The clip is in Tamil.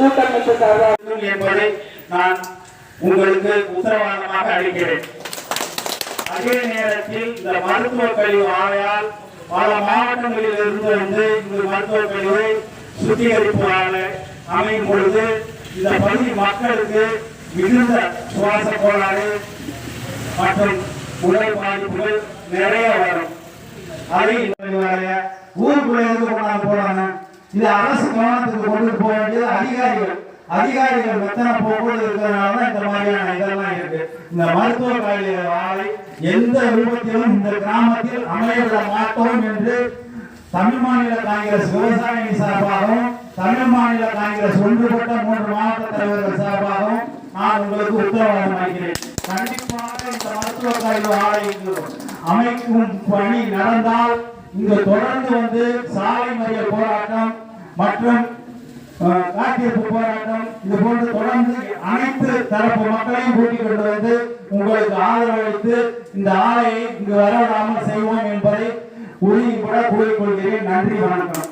கூட்டமைப்பு சார்பாக என்பதை நான் உங்களுக்கு உத்தரவாதமாக அளிக்கிறேன். அதே நேரத்தில் இந்த மருத்துவக் கழிவு ஆலையால் பல மாவட்டங்களில் இருந்து வந்து இந்த மருத்துவக் கழிவை சுத்திகரிப்பு ஆலை அமையும் பொழுது இந்த பகுதி மக்களுக்கு மிகுந்த சுவாச கோளாறு மற்றும் உடல் பாதிப்புகள் நிறைய வரும். அதை ஊருக்குள்ள இருந்து கொண்டாந்து போறாங்க? இது அரசு கவனத்துக்கு கொண்டு போக அதிகாரிகள். அதிகாரிகள் எத்தனை போக்குவரத்து இருக்கிறதுனால இந்த மாதிரியான இதெல்லாம் இருக்கு. இந்த மருத்துவ கல்வி ஆலை எந்த ரூபத்திலும் இந்த கிராமத்தில் அமையவிட மாட்டோம் என்று தமிழ் மாநில காங்கிரஸ் விவசாயி சார்பாகவும் தமிழ் மாநில காங்கிரஸ் ஒன்றுபட்ட மூன்று மாவட்ட தலைவர்கள் சார்பாகவும் நான் உங்களுக்கு உத்தரவாதம் அளிக்கிறேன். கண்டிப்பாக இந்த மருத்துவ கல்வி ஆலை அமைக்கும் பணி நடந்தால் இங்கு தொடர்ந்து வந்து சாலை மறியல் போராட்டம் மற்றும் காத்திருப்பு போராட்டம். இது போன்று தொடர்ந்து அனைத்து தரப்பு மக்களையும் கூட்டிக் கொண்டு வந்து உங்களுக்கு ஆதரவு அளித்து இந்த ஆலையை இங்கு வரவிடாமல் செய்வோம் என்பதை உறுதிப்பட கூறிக்கொள்கிறேன் நன்றி வணக்கம்.